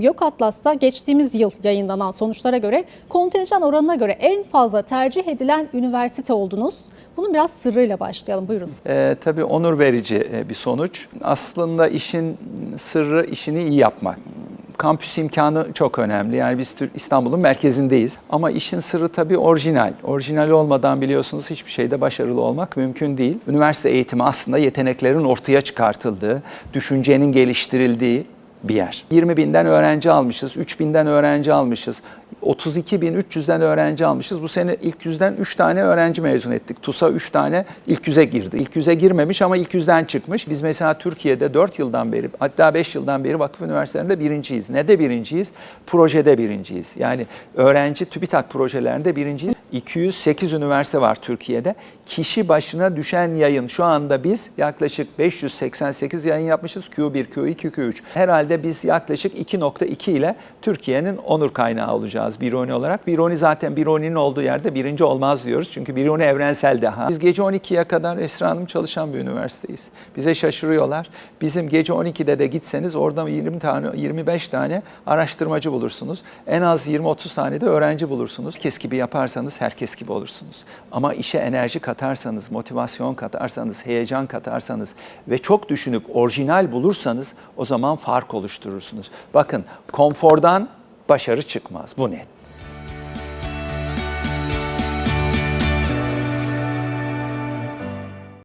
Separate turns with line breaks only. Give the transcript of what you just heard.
Gök Atlas'ta geçtiğimiz yıl yayınlanan sonuçlara göre kontenjan oranına göre en fazla tercih edilen üniversite oldunuz. Bunun biraz sırrıyla başlayalım. Buyurun.
Ee, tabii onur verici e, bir sonuç. Aslında işin sırrı işini iyi yapmak. Kampüs imkanı çok önemli. Yani biz İstanbul'un merkezindeyiz. Ama işin sırrı tabii orijinal. Orijinal olmadan biliyorsunuz hiçbir şeyde başarılı olmak mümkün değil. Üniversite eğitimi aslında yeteneklerin ortaya çıkartıldığı, düşüncenin geliştirildiği bir yer. 20 binden öğrenci almışız, 3 binden öğrenci almışız, 32 bin 300'den öğrenci almışız. Bu sene ilk yüzden 3 tane öğrenci mezun ettik. TUS'a 3 tane ilk yüze girdi. İlk yüze girmemiş ama ilk yüzden çıkmış. Biz mesela Türkiye'de 4 yıldan beri hatta 5 yıldan beri vakıf üniversitelerinde birinciyiz. Ne de birinciyiz? Projede birinciyiz. Yani öğrenci TÜBİTAK projelerinde birinciyiz. 208 üniversite var Türkiye'de. Kişi başına düşen yayın şu anda biz yaklaşık 588 yayın yapmışız. Q1, Q2, Q3. Herhalde biz yaklaşık 2.2 ile Türkiye'nin onur kaynağı olacağız Bironi olarak. Bironi zaten Bironi'nin olduğu yerde birinci olmaz diyoruz. Çünkü Bironi evrensel deha. Biz gece 12'ye kadar Esra Hanım çalışan bir üniversiteyiz. Bize şaşırıyorlar. Bizim gece 12'de de gitseniz orada 20 tane, 25 tane araştırmacı bulursunuz. En az 20-30 tane de öğrenci bulursunuz. Herkes gibi yaparsanız herkes gibi olursunuz. Ama işe enerji katarsanız, motivasyon katarsanız, heyecan katarsanız ve çok düşünüp orijinal bulursanız o zaman fark oluşturursunuz. Bakın konfordan başarı çıkmaz. Bu net.